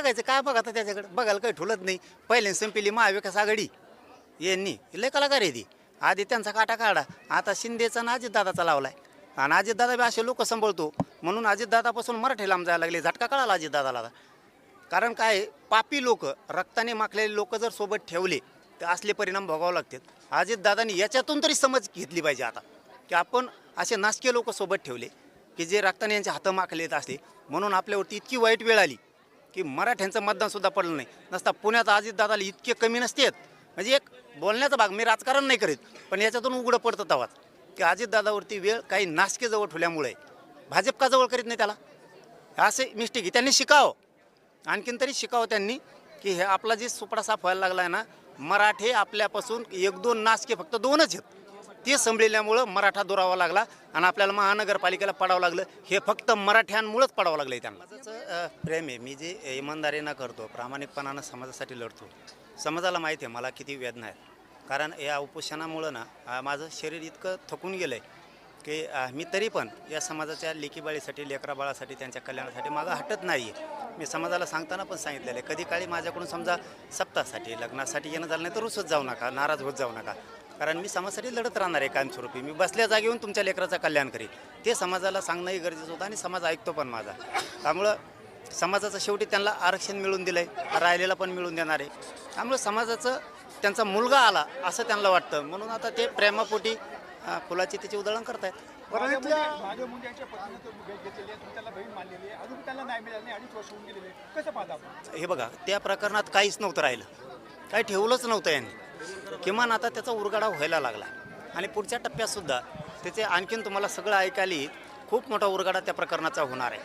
बघायचं काय बघा आता त्याच्याकडे? बघायला काही ठुलत नाही. पहिले संपली महाविकास आघाडी. यांनी लय कलाकार आहे ती. आधी त्यांचा काटा काढा. आता शिंदेचा ना अजितदादाचा लावलाय. आणि अजितदादा बी असे लोक सांभाळतो. म्हणून अजितदादापासून मराठी लांब जायला लागले. झटका कळाला अजितदादाला कारण काय पापी लोक रक्ताने माखलेले लोक जर सोबत ठेवले तर असले परिणाम भोगावे लागतात. अजितदादांनी याच्यातून तरी समज घेतली पाहिजे आता. की आपण असे नासके लोक सोबत ठेवले की जे रक्ताने यांचे हातं माखलेत असले. म्हणून आपल्यावरती इतकी वाईट वेळ आली. की मराठ्यांचं मतदानसुद्धा पडलं नाही. नसता पुण्यात अजितदादाला इतके कमी नसतेत. म्हणजे एक बोलण्याचा भाग मी राजकारण नाही करीत पण याच्यातून उघडं पडतं तवाच की अजितदादावरती वेळ काही नासकेजवळ ठेवल्यामुळे भाजप का जवळ करीत नाही त्याला? असे मिस्टेक आहे. त्यांनी शिकावं. आणखीन तरी शिकावं त्यांनी की हे आपला जे सुपडा साफ व्हायला लागला आहे ना मराठे आपल्यापासून एक दोन नासके फक्त दोनच आहेत. ते संभलेल्यामुळं मराठा दुरावा लागला आणि आपल्याला महानगरपालिकेला पडावं लागलं. हे फक्त मराठ्यांमुळंच पडावं लागलं त्यांना. प्रेम आहे. मी जे इमानदारीनं करतो प्रामाणिकपणानं समाजासाठी लढतो समाजाला माहिती आहे मला किती वेदना आहेत. कारण या उपोषणामुळं ना माझं शरीर इतकं थकून गेलं आहे की मी तरी पण या समाजाच्या लेकीबाळीसाठी लेकराबाळासाठी त्यांच्या कल्याणासाठी मागं हटत नाही आहे मी समाजाला सांगताना पण सांगितलेलं आहे कधी काळी माझ्याकडून समजा सप्ताहासाठी लग्नासाठी येणं झालं नाही तर रुसत जाऊ नका नाराज होत जाऊ नका. कारण मी समाजासाठी लढत राहणार आहे कायमस्वरूपी. मी बसल्या जागी येऊन तुमच्या लेकराचं कल्याण करीन. ते समाजाला सांगणंही गरजेचं होतं आणि समाज ऐकतो पण माझा. त्यामुळं समाजाचं शेवटी त्यांना आरक्षण मिळून दिलं आहे राहिलेलं पण मिळून देणार आहे. त्यामुळं समाजाचं त्यांचा मुलगा आला असं त्यांना वाटतं. म्हणून आता ते प्रेमापोटी फुलाची त्याची उधळण करतायत. परळीतल्या महादेव मुंडे यांच्या पत्नीने तो भेट घेतलेली आहे. तुम्ही त्याला बहीण मानलेली आहे. अजून त्याला नाही मिळालं नाही अडीच वर्ष होऊन गेलेले आहे. कसं पाहता आपण? हे बघा त्या प्रकरणात काहीच नव्हतं राहिलं. काही ठेवलंच नव्हतं यांनी. किमान आता त्याचा उरगाडा व्हायला लागला. आणि पुढच्या टप्प्यातसुद्धा त्याचे आणखीन तुम्हाला सगळं ऐकायला खूप मोठा उरगाडा त्या प्रकरणाचा होणार आहे.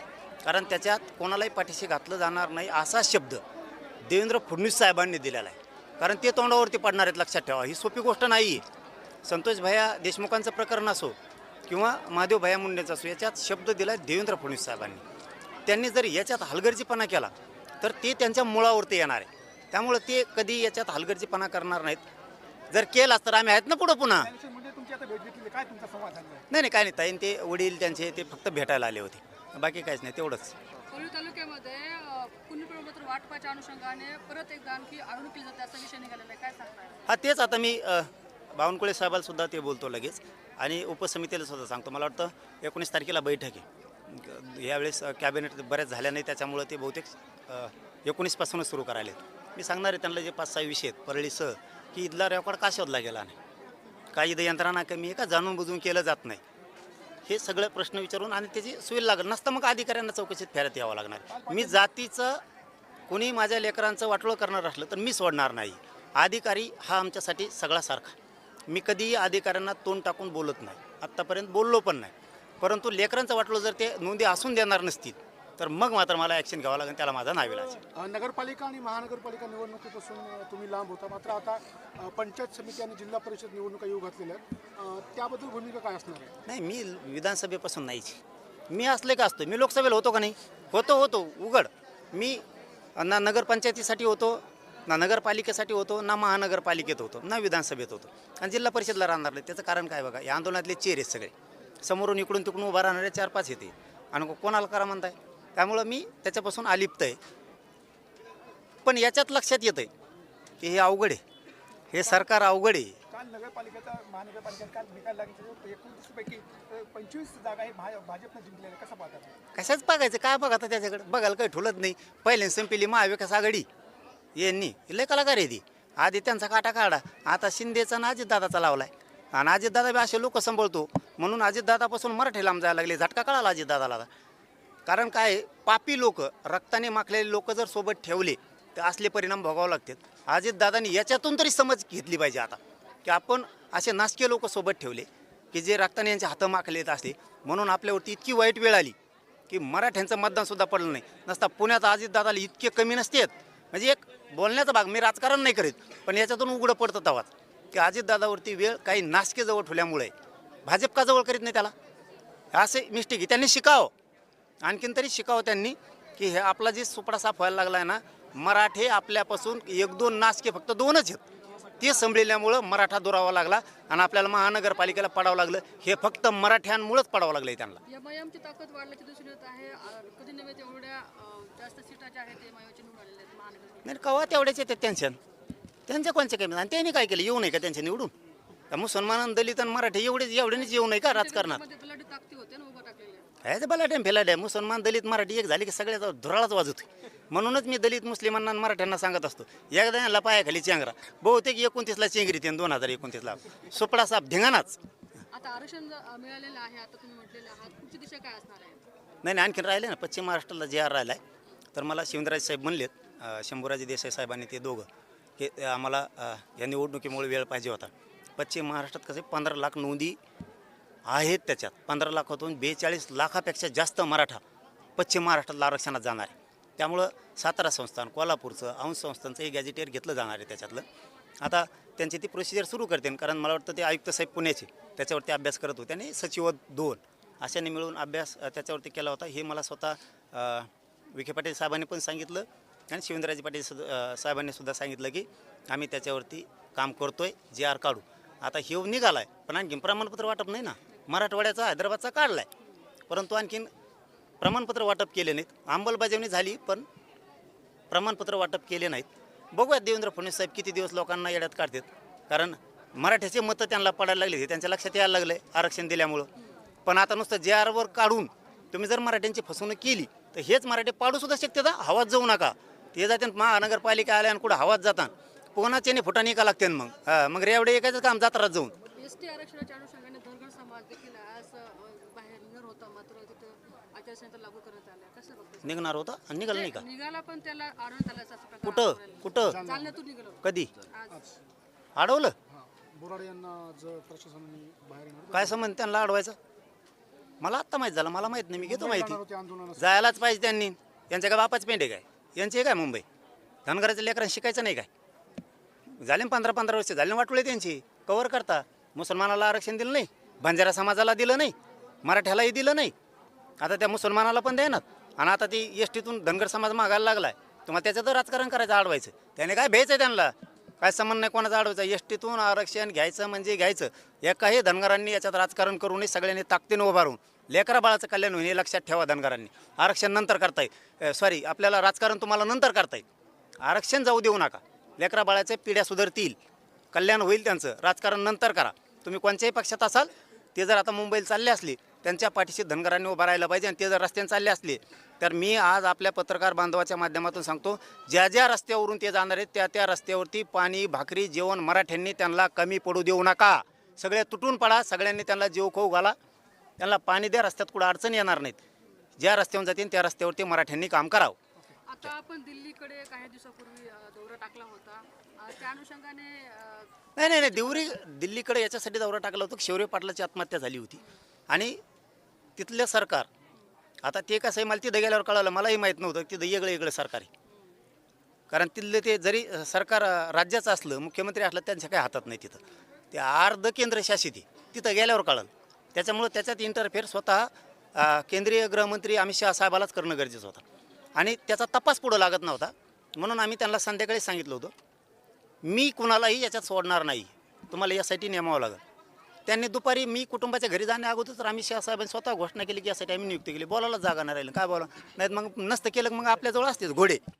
कारण त्याच्यात कोणालाही पाठीशी घातलं जाणार नाही असा शब्द देवेंद्र फडणवीस साहेबांनी दिलेला आहे. कारण ते तोंडावरती पडणार आहेत लक्षात ठेवा. ही सोपी गोष्ट नाही आहे संतोष भैया देशमुखांचं प्रकरण असो किंवा महादेव भैया मुंडेचं असो याच्यात शब्द दिला आहे देवेंद्र फडणवीस साहेबांनी. त्यांनी जर याच्यात हलगर्जीपणा केला तर ते त्यांच्या मुळावरती येणार आहे. त्यामुळं ते कधी याच्यात हलगर्जीपणा करणार नाहीत. जर केलाच तर आम्ही आहेत ना पुढं पुन्हा? नाही नाही काय नाही ताईन ते वडील त्यांचे ते फक्त भेटायला आले होते. बाकी काहीच नाही तेवढंच. परळी तालुक्यामध्ये अ, कुणी प्रमाणात वाटपाच्या अनुषंगाने परत एकदा आणखी आळवण केली जाते असा विषय निघालेला आहे. काय सांगताय हा तेच आता मी बावनकुळे साहेबाला सुद्धा ते बोलतो लगेच. आणि उपसमितीला सुद्धा सांगतो. मला वाटतं एकोणीस तारखेला बैठक आहे. यावेळेस कॅबिनेट बऱ्याच झाल्या नाही त्याच्यामुळं ते बहुतेक एकोणीसपासूनच सुरू करायला मी सांगणार आहे त्यांना जे पाच सहा विषय आहेत परळीसह की इथला रेकॉर्ड का शोधला गेला नाही? काही इथं यंत्रणा कमी आहे का? जाणून बुजून केलं जात नाही. हे सगळे प्रश्न विचारून आणि त्याची सोय लागेल नसतं मग अधिकाऱ्यांना चौकशीत फेरत यावं लागणार. मी जातीचं कोणी माझ्या लेकरांचं वाटोळं करणार असलं तर मी सोडणार नाही. अधिकारी हा आमच्यासाठी सगळा सारखा. मी कधीही अधिकाऱ्यांना तोंड टाकून बोलत नाही. आत्तापर्यंत बोललो पण नाही. परंतु लेकरांचं वाटलं जर ते नोंदी असून देणार नसतील तर मग मात्र मला ॲक्शन घ्यावं लागेल त्याला माझा नाविलाज नगरपालिका आणि महानगरपालिका निवडणुकीपासून तुम्ही लांब होता. मात्र आता पंचायत समिती आणि जिल्हा परिषद निवडणुका येऊ घातलेल्या आहेत. त्याबद्दल भूमिका काय असणार आहे? नाही मी विधानसभेपासून नाहीच. मी असले का असतो मी लोकसभेला होतो का नाही? होतो होतो. उघड. मी ना नगरपंचायतीसाठी होतो ना नगरपालिकेसाठी होतो ना महानगरपालिकेत होतो ना विधानसभेत होतो. आणि जिल्हा परिषदला राहणार नाही. त्याचं कारण काय बघा या आंदोलनातले आहेत सगळे. समोरून इकडून तिकडून उभा राहणारे चार पाच येते. आणि कोणाला करा म्हणताय? त्यामुळं मी त्याच्यापासून अलिप्त आहे पण याच्यात लक्षात येतं आहे की हे अवघड आहे. हे सरकार अवघड आहे. काल नगरपालिकेचा महानगरपालिकेत काल निकाल लागले एकोणतीस पैकी पंचवीस जागा हे भा- भाजपनं जिंकलेल्या. आहेत. कसं पाहता आपण? कशाच बघायचं? काय बघा त्याच्याकडे? बघायला काही ठुलत नाही. पहिले संपली महाविकास आघाडी. यांनी. लय कलाकार आहे ती. आधी त्यांचा काटा काढा. आता शिंदेचा ना अजितदादाचा लावलाय. आणि अजितदादा बी असे लोक सांभाळतो. म्हणून अजितदादापासून मराठी लांब जायला लागले. झटका कळाला अजितदादाला कारण काय पापी लोक रक्ताने माखलेले लोक जर सोबत ठेवले तर असले परिणाम भोगावे लागतात. अजितदादांनी याच्यातून तरी समज घेतली पाहिजे आता. की आपण असे नासके लोक सोबत ठेवले की जे रक्ताने यांचे हातं माखलेत असले. म्हणून आपल्यावरती इतकी वाईट वेळ आली की मराठ्यांचं मतदानसुद्धा पडलं नाही. नसता पुण्यात अजितदादाला इतके कमी नसतेत. म्हणजे एक बोलण्याचा भाग मी राजकारण नाही करीत पण याच्यातून उघडं पडतं तवाच. की अजितदादावरती वेळ काही नासके जवळ ठेवल्यामुळे भाजप का जवळ करीत नाही त्याला? असे मिस्टेक आहे. त्यांनी शिकावं. आणखीन तरी शिकावं त्यांनी की हे आपला जे सुपडा साफ व्हायला लागला आहे ना मराठे आपल्यापासून एक दोन नासके फक्त दोनच आहेत. ते संभळल्यामुळं मराठा दुरावा लागला आणि आपल्याला महानगरपालिकेला पडावं लागलं. हे फक्त मराठ्यांमुळंच पडावं लागलं त्यांना. नाही कवा तेवढेच येते टेन्शन त्यांच्या कोणचे काही आणि त्यांनी काय केलं? येऊ नये का त्यांच्या निवडून? का मुसलमान दलित आणि मराठी एवढेच एवढेच येऊ नये का राजकारणात? टाकलेल्या काय ते बलाट्या फेलाट्या मुसलमान दलित मराठी एक झाली की सगळ्याचा धुराळाच वाजवतो म्हणूनच मी दलित मुस्लिमांना आणि मराठ्यांना सांगत असतो एकदा यांना पायाखाली चेंगरा. बहुतेक एकोणतीसला चेंगरी ते दोन हजार एकोणतीसला. सुपडा साप धिंगाणाच. आता आरक्षण ज- अ, मिळालेलं आहे आता तुम्ही म्हटलेलं आहात पुढची दिशा काय असणार आहे? नाही नाही आणखीन राहिले ना. पश्चिम महाराष्ट्राला जे आर राहिला आहे तर मला शिवराज साहेब म्हणलेत अं, शंभूराजे देसाई साहेबांनी ते दोघं. हे आम्हाला या निवडणुकीमुळे वेळ पाहिजे होता. पश्चिम महाराष्ट्रात कसे पंधरा लाख नोंदी आहेत त्याच्यात. पंधरा लाखातून बेचाळीस लाखापेक्षा जास्त मराठा पश्चिम महाराष्ट्रातला आरक्षणात जाणार आहे. त्यामुळं सातारा संस्थान कोल्हापूरचं अंश संस्थानचं हे गॅजेटियर घेतलं जाणार आहे त्याच्यातलं. आता त्यांची ती प्रोसिजर सुरू करते कारण मला वाटतं ते आयुक्त साहेब पुण्याचे त्याच्यावरती अभ्यास करत होते आणि सचिव दोन अशाने मिळून अभ्यास त्याच्यावरती केला होता. हे मला स्वतः विखे पाटील साहेबांनी पण सांगितलं. आणि शिवेंद्रराजे पाटील सुद्धा साहेबांनी सुद्धा सांगितलं की आम्ही त्याच्यावरती काम करतोय जे आर काढू. आता हेव निघाला आहे पण आणखीन प्रमाणपत्र वाटप नाही ना. मराठवाड्याचा हैदराबादचा काढला आहे परंतु आणखीन प्रमाणपत्र वाटप केले नाहीत. अंमलबजावणी झाली पण प्रमाणपत्र वाटप केले नाहीत. बघूयात देवेंद्र फडणवीस साहेब किती दिवस लोकांना येड्यात काढतात. कारण मराठ्याचे मतं त्यांना पडायला लागले हे त्यांच्या लक्षात यायला लागलं आहे आरक्षण दिल्यामुळं. पण आता नुसतं जे आरवर काढून तुम्ही जर मराठ्यांची फसवणूक केली तर हेच मराठी पाडूसुद्धा शक्यता शकते हवात जाऊ नका. ते जाते महानगरपालिका आल्या आणि कुठं हवात जातात. पुन्हा फुटाने का लागते मग? हा, मग रेवडे एकाच काम जात्रात जाऊन. एस टी आरक्षणाच्या अनुषंगाने धनगर समाज देखील आज अ, बाहेर निघणार होता मात्र तिथं आचारसंहिता लागू करण्यात आल्या. कसं बघतो निघणार होता आणि निघालं नाही का? निघाला पण त्याला आढळून आला असा प्रकार कुठं? आढळून आला. कुठं? निघालो कधी? आज. अडवलं बोराडे यांना जर प्रशासनाने बाहेर येणार काय संबंध त्यांना अडवायचं मला आत्ता माहीत झालं मला माहीत नाही मी घेतो माहिती. होते जायलाच पाहिजे त्यांनी. यांच्या काय बापाच पेंडे काय? यांचे काय मुंबई? धनगराच्या लेकरांना शिकायचं नाही काय? झाले ना पंधरा पंधरा वर्ष झाले ना वाटोळे त्यांची. कवर करता. मुसलमानाला आरक्षण दिलं नाही. बंजारा समाजाला दिलं नाही. मराठ्यालाही दिलं नाही. आता त्या मुसलमानाला पण देणार आणि आता ती एस टीतून धनगर समाज मागायला लागलाय. तुम्हाला त्याच्यात राजकारण करायचं आडवायचं. त्याने काय भ्यायचं त्यांना? काय संबंध नाही कोणाचा अडवायचा एस टीतून आरक्षण घ्यायचं म्हणजे घ्यायचं. एकाही धनगरांनी याच्यात राजकारण करू नये सगळ्यांनी ताकदीनं उभारून लेकरा बाळाचं कल्याण होईल हे लक्षात ठेवा धनगरांनी. आरक्षण नंतर करता येईल सॉरी आपल्याला राजकारण तुम्हाला नंतर करता येईल आरक्षण जाऊ देऊ नका. लेकरा बाळाच्या पिढ्या सुधारतील. कल्याण होईल त्यांचं. राजकारण नंतर करा. तुम्ही कोणत्याही पक्षात असाल ते जर आता मुंबईला चालले असले त्यांच्या पाठीशी धनगरांनी उभं राहायला पाहिजे आणि ते जर रस्त्याने चालले असले तर मी आज आपल्या पत्रकार बांधवाच्या माध्यमातून सांगतो ज्या ज्या रस्त्यावरून ते जाणार आहेत त्या त्या रस्त्यावरती पाणी भाकरी जेवण मराठ्यांनी त्यांना कमी पडू देऊ नका. सगळे तुटून पडा सगळ्यांनी त्यांना जीव खाऊ घाला. त्यांना पाणी द्या रस्त्यात कुठं अडचण येणार नाहीत. ज्या रस्त्यावरून जातील त्या रस्त्यावरती मराठ्यांनी काम करावं. आता आपण दिल्लीकडे काही दिवसापूर्वी दौरा टाकला होता. त्या अनुषंगाने नाही नाही नाही दिवरी दिल्लीकडे याच्यासाठी दौरा टाकला होता शौर्य पाटलाची आत्महत्या झाली होती. आणि तिथलं सरकार आता ते कसं आहे मला तिथं गेल्यावर कळालं मलाही माहीत नव्हतं तिथं वेगळं वेगळं सरकार आहे. कारण तिथलं ते जरी सरकार राज्याचं असलं मुख्यमंत्री असलं त्यांच्या काही हातात नाही तिथं. ते अर्ध केंद्रशासित आहे. तिथं गेल्यावर कळलं. त्याच्यामुळं त्याच्यात इंटरफेअर स्वतः केंद्रीय गृहमंत्री अमित शहा साहेबालाच करणं गरजेचं होतं. आणि त्याचा तपास पुढं लागत नव्हता. म्हणून आम्ही त्यांना संध्याकाळी सांगितलं होतं मी कुणालाही याच्यात सोडणार नाही. तुम्हाला यासाठी नेमावं लागेल. त्यांनी दुपारी मी कुटुंबाच्या घरी जाण्या अगोदरच आम्ही शहासाहेबांनी स्वतः घोषणा केली की यासाठी आम्ही नियुक्ती केली. बोलायला जागा नाही राहिली. काय बोला नाहीत मग नसतं केलं मग आपल्याजवळ असतेच घोडे.